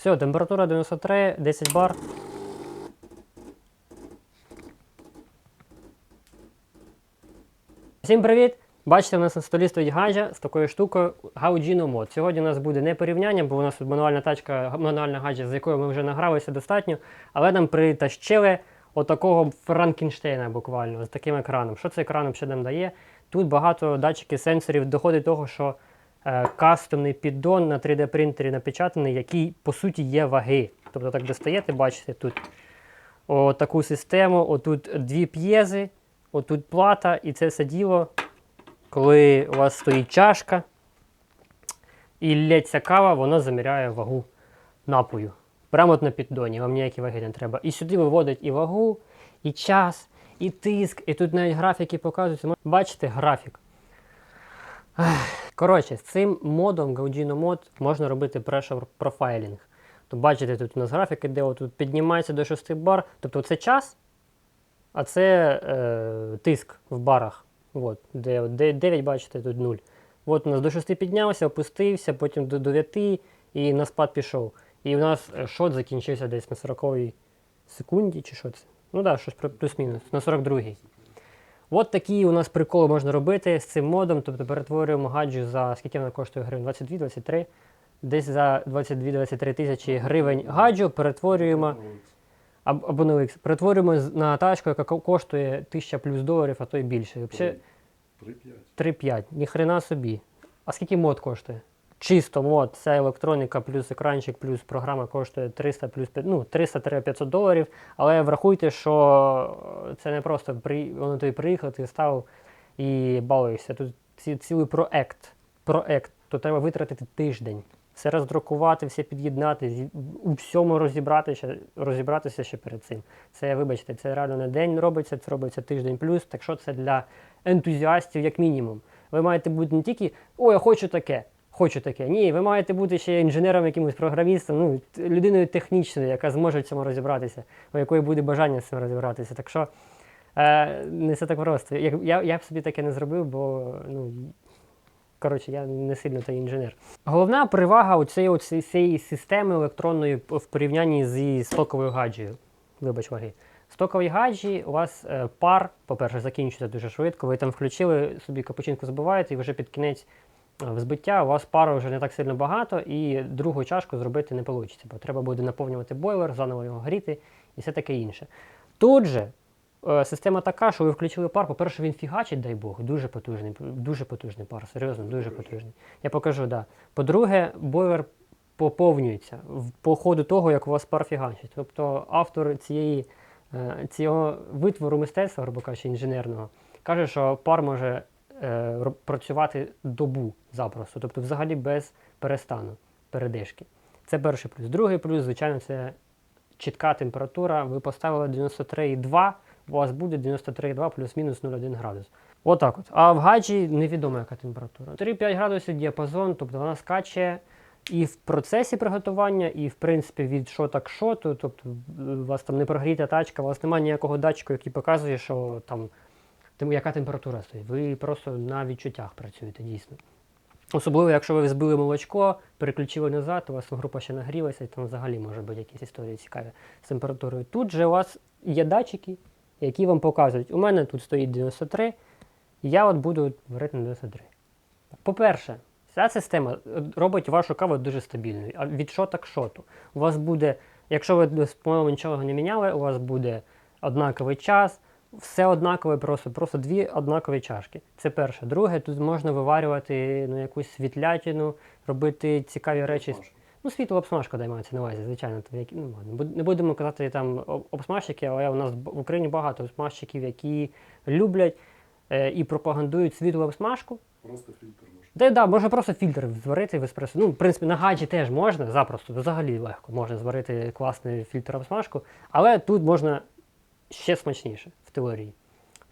Все, температура 93, 10 бар. Всім привіт! Бачите, у нас на столі стоїть гаджа з такою штукою Gaudino Mod. Сьогодні у нас буде не порівняння, бо у нас тут мануальна тачка, мануальна гаджа, з якою ми вже награлися достатньо, але нам притащили отакого Франкенштейна буквально з таким екраном. Що цей екран ще нам дає? Тут багато датчиків, сенсорів доходить до того, що кастомний піддон на 3D принтері напечатаний, який по суті є ваги. Тобто так достаєте, бачите тут таку систему, отут дві п'єзи, отут плата, і це все діло, коли у вас стоїть чашка і лється кава, воно заміряє вагу напою. Прямо от на піддоні, вам ніякі ваги не треба. І сюди виводить і вагу, і час, і тиск, і тут навіть графіки показуються. Бачите, графік. Ех, Коротше, з цим модом Gaudino Mod можна робити pressure profiling. То бачите, тут у нас графік іде, отут піднімається до 6 бар. Тобто це час, а це е, тиск в барах. От, де, де 9, бачите, тут 0. От у нас до 6 піднявся, опустився, потім до 9 і на спад пішов. І у нас е, шот закінчився десь на 40 секунді, чи що це? Ну так, да, щось плюс-мінус, на 42-й. От такі у нас приколи можна робити з цим модом. Тобто перетворюємо гаджу за скільки вона коштує гривень? 22-23. Десь за 22-23 тисячі гривень гаджу перетворюємо або на OLX, перетворюємо на тачку, яка коштує 1000 плюс доларів, а то й більше. Взагалі 3-5. Ніхрена собі. А скільки мод коштує? Чисто мод, вся електроніка, плюс екранчик, плюс програма коштує 300 плюс ну, 300-500 доларів. Але врахуйте, що це не просто при, воно тобі приїхав, ти став і балуєшся. Тут ці, цілий проект. Проект. То треба витратити тиждень. Все роздрукувати, все під'єднати, у всьому розібратися, розібратися ще перед цим. Це, вибачте, це реально не день робиться, це робиться тиждень плюс. Так що це для ентузіастів, як мінімум. Ви маєте бути не тільки о, я хочу таке, хочу таке. Ні, ви маєте бути ще інженером, якимось програмістом, ну, людиною технічною, яка зможе в цьому розібратися, у якої буде бажання з цим розібратися. Так що е, не все так просто. Я, я, я б собі таке не зробив, бо ну, Коротше, я не сильно той інженер. Головна перевага цієї, цієї системи електронної в порівнянні зі стоковою гаджею. Вибач ваги. Стоковій гаджі у вас е, пар, по-перше, закінчується дуже швидко. Ви там включили собі капучинку забуваєте, і вже під кінець взбиття у вас пару вже не так сильно багато, і другу чашку зробити не вийде, бо треба буде наповнювати бойлер, заново його гріти і все таке інше. Тут же е, система така, що ви включили пар. По-перше, він фігачить, дай Бог, дуже потужний, дуже потужний пар, серйозно, дуже потужний. Я покажу, да. По-друге, бойлер поповнюється по ходу того, як у вас пар фігачить. Тобто автор цієї, е, цього витвору мистецтва, грубо кажучи, інженерного, каже, що пар може працювати добу запросто, тобто взагалі без перестану, передишки. Це перший плюс. Другий плюс, звичайно, це чітка температура. Ви поставили 93,2, у вас буде 93,2 плюс-мінус 0,1 градус. Отак от. А в гаджі невідомо, яка температура. 3-5 градусів діапазон, тобто вона скаче і в процесі приготування, і в принципі від шота к шоту. Тобто е, у вас там не прогріта тачка, у вас немає ніякого датчика, який показує, що там тем- яка температура стоїть. Ви просто на відчуттях працюєте дійсно. Особливо, якщо ви збили молочко, переключили назад, у вас група ще нагрілася, і там взагалі може бути якісь історії цікаві з температурою. Тут же у вас є датчики, які вам показують. У мене тут стоїть 93, і я от буду варити на 93. По-перше, ця система е, робить вашу каву дуже стабільною, а від шота к шоту. У вас буде, якщо ви по-моєму, нічого не міняли, у вас буде однаковий час, все однакове, просто, просто дві однакові чашки. Це перше. Друге, тут можна виварювати ну, якусь світлятину, робити цікаві речі. Ну, світло обсмажка даймається на увазі, звичайно. то які, ну, не будемо казати там об- обсмажчики, але у нас в Україні багато обсмажчиків, які люблять е, і пропагандують світло обсмажку. Просто фільтр можна. Да, да, можна просто фільтр зварити в еспресо. Ну, в принципі, на гаджі теж можна, запросто, взагалі легко можна зварити класний фільтр обсмажку, але тут можна ще смачніше в теорії.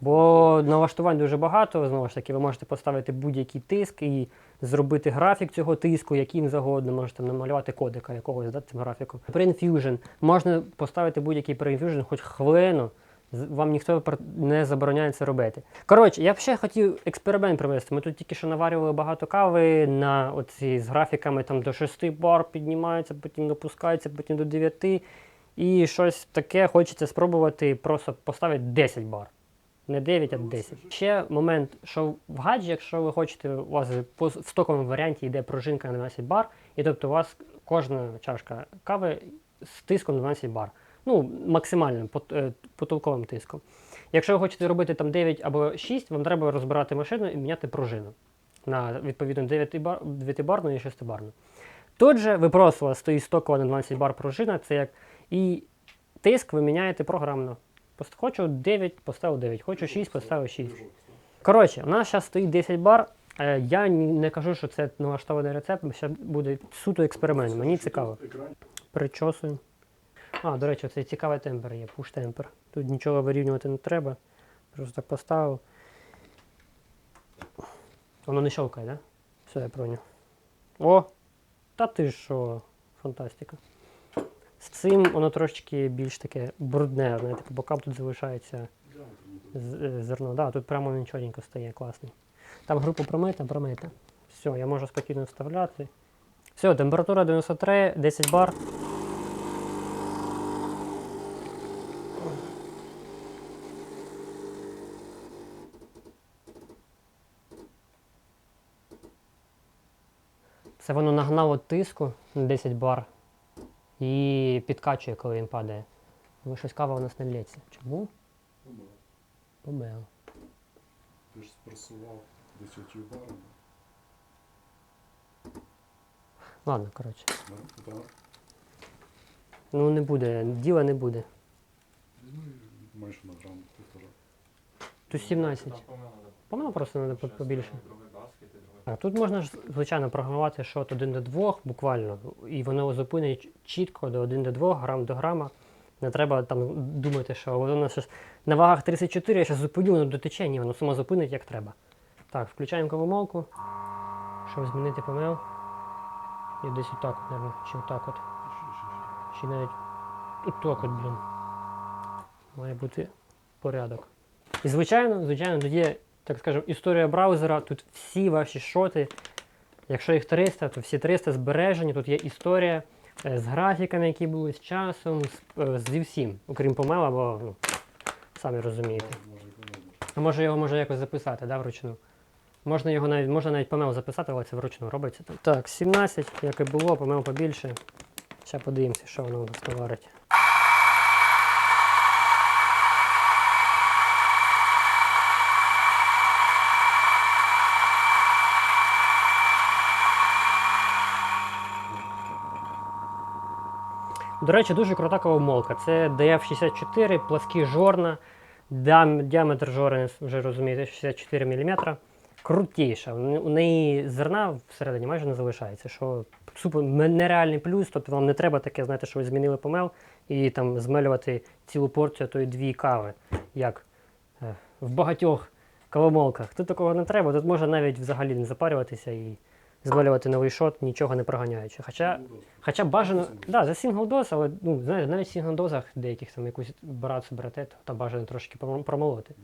Бо налаштувань дуже багато, знову ж таки, ви можете поставити будь-який тиск і зробити графік цього тиску, яким завгодно, можете намалювати кодика якогось да, цим графіком. Pre-infusion. Можна поставити будь-який pre-infusion, хоч хвилину, вам ніхто не забороняє це робити. Коротше, я б ще хотів експеримент провести. Ми тут тільки що наварювали багато кави на оці з графіками там до 6 бар піднімається, потім опускається, потім до 9. І щось таке хочеться спробувати просто поставити 10 бар. Не 9, а 10. Ще момент, що в гаджі, якщо ви хочете, у вас в стоковому варіанті йде пружинка на 12 бар, і тобто у вас кожна чашка кави з тиском 12 бар. Ну, максимальним е, потолковим тиском. Якщо ви хочете робити там 9 або 6, вам треба розбирати машину і міняти пружину на відповідно 9 бар, 9-барну і 6-барну. Тут же ви просто у вас стоїть стокова на 12 бар пружина, це як і тиск ви міняєте програмно. Хочу 9, поставив 9, хочу 6, поставив 6. Коротше, у нас зараз стоїть 10 бар. Е, Я не кажу, що це налаштований рецепт, ще буде суто експеримент. Мені цікаво. Причосуємо. А, до речі, цей цікавий темпер є, пуш темпер. Тут нічого вирівнювати не треба. Просто так поставив. Воно не щелкає, так? Да? Все, я пройняв. О! Та ти що, фантастика. З цим воно трошечки більш таке брудне, знаєте, по бокам тут залишається е, зерно. Да, тут прямо він чорненько стає, класний. Там групу промита, промита. Все, я можу спокійно вставляти. Все, температура 93, 10 бар. Це воно нагнало тиску на 10 бар і підкачує, коли він падає. Ви щось кава у нас не лється. Чому? Помило. Ти ж спресував 10 барами. Ладно, коротше. Ну не буде, діла не буде. Візьми майже на грам півтора. Тут 17. Помило просто треба побільше. А тут можна ж, звичайно, програмувати шот 1 до 2 буквально, і воно зупинить чітко до 1 до 2, грам до грама. Не треба там думати, що воно щось на вагах 34, я зараз зупиню, воно дотече, ні, воно само зупинить як треба. Так, включаємо кавомолку, щоб змінити помил. І десь отак, мабуть, чи отак от. Чи навіть отак от, блін. Має бути порядок. І звичайно, звичайно, тут є, так скажемо, історія браузера. Тут всі ваші шоти. Якщо їх 300, то всі 300 збережені. Тут є історія е, з графіками, які були з часом, з, е, зі всім, окрім помела, бо ну, самі розумієте. А може його може якось записати, да, вручну? Можна його навіть, можна навіть помел записати, але це вручну робиться. Так, 17, як і було, помел побільше. Ще подивимося, що воно у нас наварить. До речі, дуже крута кавомолка. Це DF64, пласкі жорна, діаметр жорни, вже розумієте, 64 мм. Крутіша. У неї зерна всередині майже не залишається, що супер нереальний плюс. Тобто вам не треба таке, знаєте, що ви змінили помел і там змелювати цілу порцію, а то й дві кави, як е, в багатьох кавомолках. Тут такого не треба. Тут можна навіть взагалі не запарюватися і змелювати новий шот, нічого не проганяючи. Хоча Ну. Хоча бажано, да, за сингл-доз, але ну, знаєте, навіть в сингл-дозах деяких там якусь барацу берете, то там бажано трошки промолоти.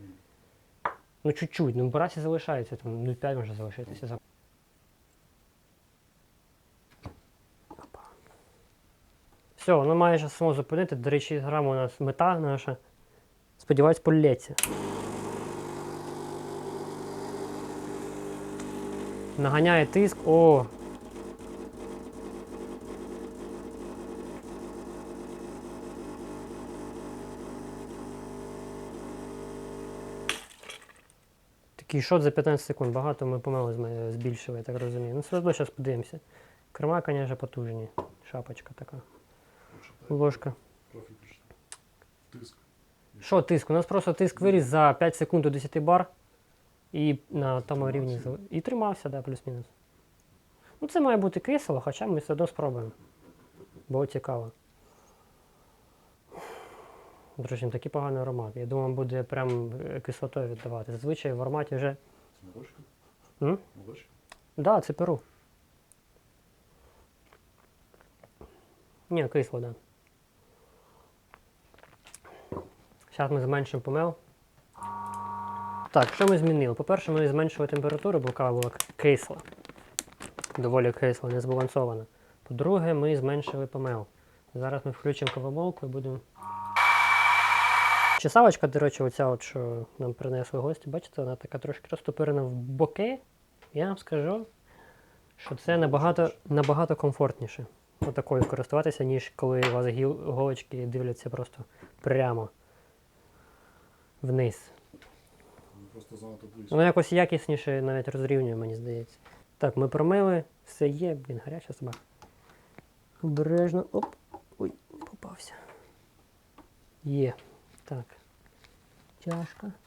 Ну чуть-чуть, ну бараці залишається, там 0,5 може залишитися. за- Все, воно має зараз само зупинити. До речі, грама у нас мета наша. Сподіваюсь, полється. Наганяє тиск. О, Такий шот за 15 секунд. Багато ми помили з збільшили, я так розумію. Ну, все одно зараз подивимося. Керма, звісно, потужні. Шапочка така. Ложка. Тиск. Що тиск? У нас просто тиск виріс за 5 секунд до 10 бар. І на тому рівні І тримався, да, плюс-мінус. Ну, це має бути кисло, хоча ми все одно спробуємо. Бо цікаво. Друзі, такий поганий аромат. Я думаю, буде прям е, кислотою віддавати. Зазвичай в ароматі вже. Це? М? Молочка? Да, це перу. Ні, кисло, да. Зараз ми зменшимо помел. Так, що ми змінили? По-перше, ми зменшили температуру, бо кава була кисла. Доволі кисла, не збалансована. По-друге, ми зменшили помел. Зараз ми включимо кавомолку і будемо. Чесалочка, до речі, оця, от, що нам принесли гості, бачите, вона така трошки розтопирена в боки. Я вам скажу, що це набагато, набагато комфортніше отакою користуватися, ніж коли у вас голочки дивляться просто прямо вниз. Він просто занадто близько. Воно якось якісніше навіть розрівнює, мені здається. Так, ми промили, все є, блін, гаряча собака. Обережно. Оп. Ой, попався. Є. Так. Чашка. —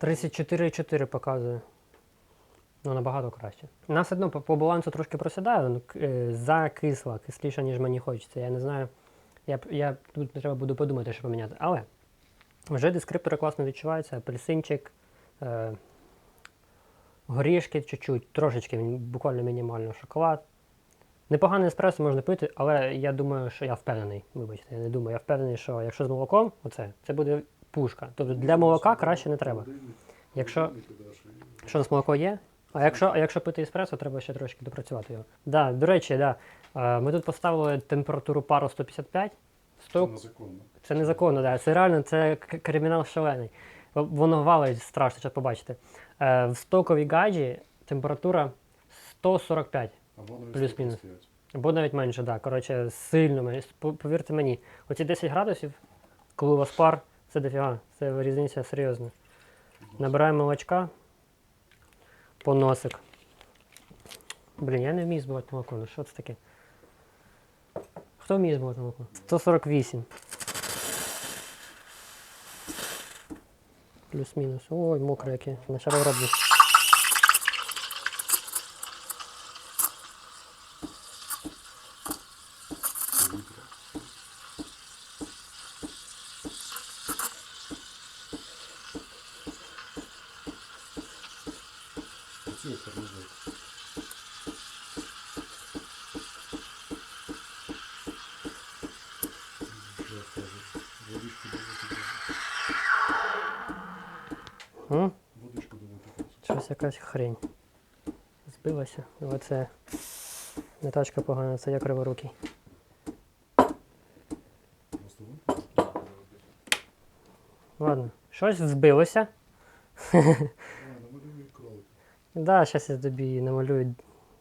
34,4 показує. Ну, набагато краще. У нас одно по, по балансу трошки просідає, ну, е, закисла, кисліша, ніж мені хочеться. Я не знаю. Я, я тут треба буду подумати, що поміняти. Але вже дескриптори класно відчуваються, апельсинчик, е, горішки чуть-чуть, трошечки, буквально мінімально шоколад. Непоганий еспресо можна пити, але я думаю, що я впевнений. Вибачте, я не думаю, я впевнений, що якщо з молоком, оце, це буде пушка. Тобто для молока краще не треба. Якщо- Що у нас молоко є? А якщо, а якщо пити еспресо, треба ще трошки допрацювати його. Да, до речі, да, ми тут поставили температуру пару 155. Це незаконно. це незаконно, да. це реально це кримінал шалений. Воно валить страшно, зараз побачите. Е, в стоковій гаджі температура 145. Або навіть Плюс-мінус. Або навіть менше, так. Коротше, сильно менше. Повірте мені, оці 10 градусів, коли у вас пар, це дофіга. Це різниця серйозна. Набираємо молочка. По носик. Блін, я не вмію збивати молоко. Ну що це таке? Хто вміє збивати молоко? 148. Плюс-мінус. Ой, мокре яке. На шароробні. Оцю я тормозок. Що я скажу? Водичку доводити. М? Водичку доводити. Щось якась хрень. Збилася. Але це не тачка погана, це я криворукий. Ладно, щось збилося. Да, зараз я тобі намалюю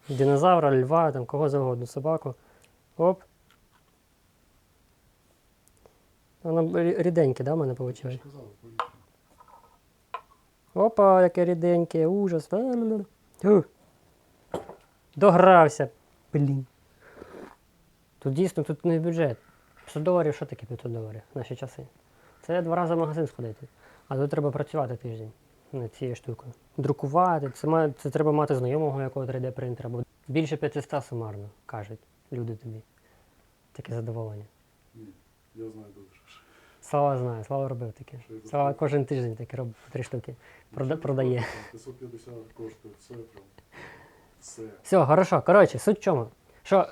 динозавра, льва, там кого завгодно, собаку. Оп. Воно ріденьке, да, в мене вийшло? Опа, яке ріденьке, ужас. Догрався. Блін. Тут дійсно тут не бюджет. 500 доларів, що таке 500 доларів в наші часи? Це два рази в магазин сходити. А тут треба працювати тиждень цією штукою. Друкувати, це, має, це треба мати знайомого якого 3D принтера, бо більше 500 сумарно, кажуть люди тобі. Таке задоволення. Ні, я знаю добре. Слава знає, Слава робив таке. Слава кожен тиждень таке робить три штуки. Прода- продає. 550 коштує, все прям. Все. Все, хорошо. Коротше, суть в чому? Що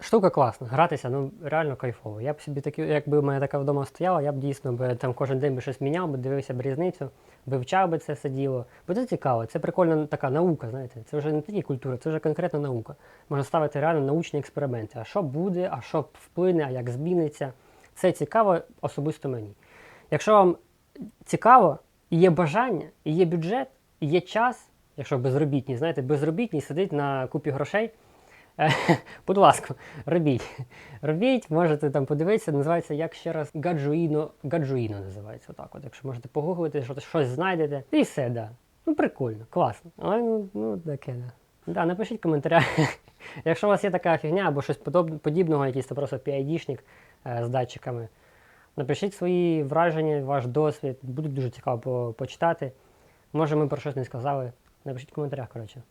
штука класна, гратися, ну реально кайфово. Я б собі такі, якби в мене така вдома стояла, я б дійсно би там кожен день би щось міняв, би дивився б різницю, вивчав би це все діло. Бо це цікаво, це прикольна така наука, знаєте. Це вже не тільки культура, це вже конкретна наука. Можна ставити реально научні експерименти. А що буде, а що вплине, а як зміниться. Це цікаво особисто мені. Якщо вам цікаво, і є бажання, і є бюджет, і є час, якщо безробітні, знаєте, безробітні сидить на купі грошей. Будь ласка, робіть. Робіть, можете там подивитися, називається як ще раз гаджуїно, гаджуїно називається отак. От, якщо можете погуглити, що щось знайдете, і все, да. Ну, прикольно, класно. Але ну, ну таке, да. Да, напишіть в коментарях. Якщо у вас є така фігня або щось подібного, якийсь то просто PID-шник е, з датчиками, Напишіть свої враження, ваш досвід. Буде дуже цікаво по- почитати. Може, ми про щось не сказали. Напишіть в коментарях, коротше.